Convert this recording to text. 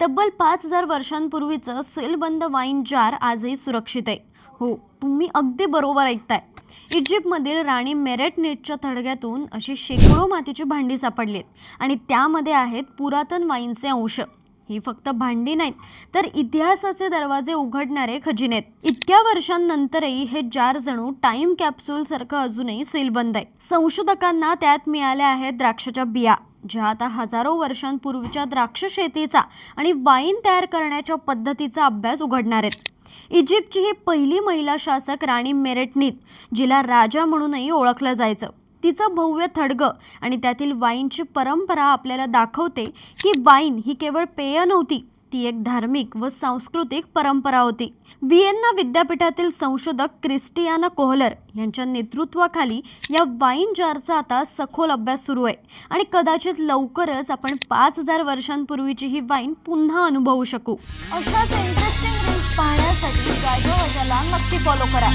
तब्बल पाच हजार वर्षांपूर्वीचं सेलबंद वाईन जार आजही सुरक्षित आहे. हो तुम्ही अगदी बरोबर ऐकताय. इजिप्तमधील राणी मेरेटनेटच्या थडग्यातून अशी शेकडो मातीची भांडी सापडली आहेत आणि त्यामध्ये आहेत पुरातन वाईनचे अंश. ही फक्त भांडी नाहीत तर इतिहासाचे दरवाजे उघडणारे खजिने आहेत इतक्या वर्षांनंतरही हे जार जणू टाइम कॅप्सूल सारखं अजूनही सीलबंद आहे. संशोधकांना त्यात मिळाल्या आहेत द्राक्षाच्या बिया. ज्या आता हजारो वर्षांपूर्वीच्या द्राक्ष शेतीचा आणि वाईन तयार करण्याच्या पद्धतीचा अभ्यास उघडणार आहेत. इजिप्तची ही पहिली महिला शासक राणी मेरेटनीत जिला राजा म्हणूनही ओळखलं जायचं. तिचं भव्य थडगं आणि त्यातील वाईनची परंपरा आपल्याला दाखवते की वाईन ही केवळ पेय नव्हती ती एक धार्मिक व सांस्कृतिक परंपरा होती. व्हिएन्ना विद्यापीठातील संशोधक क्रिस्टियाना कोहलर यांच्या नेतृत्वाखाली या वाईन जारचा आता सखोल अभ्यास सुरू आहे आणि कदाचित लवकरच आपण पाच हजार वर्षांपूर्वीची ही वाईन पुन्हा अनुभवू शकू. अशाच इंटरेस्टिंग पाहण्यासाठी नक्की फॉलो करा.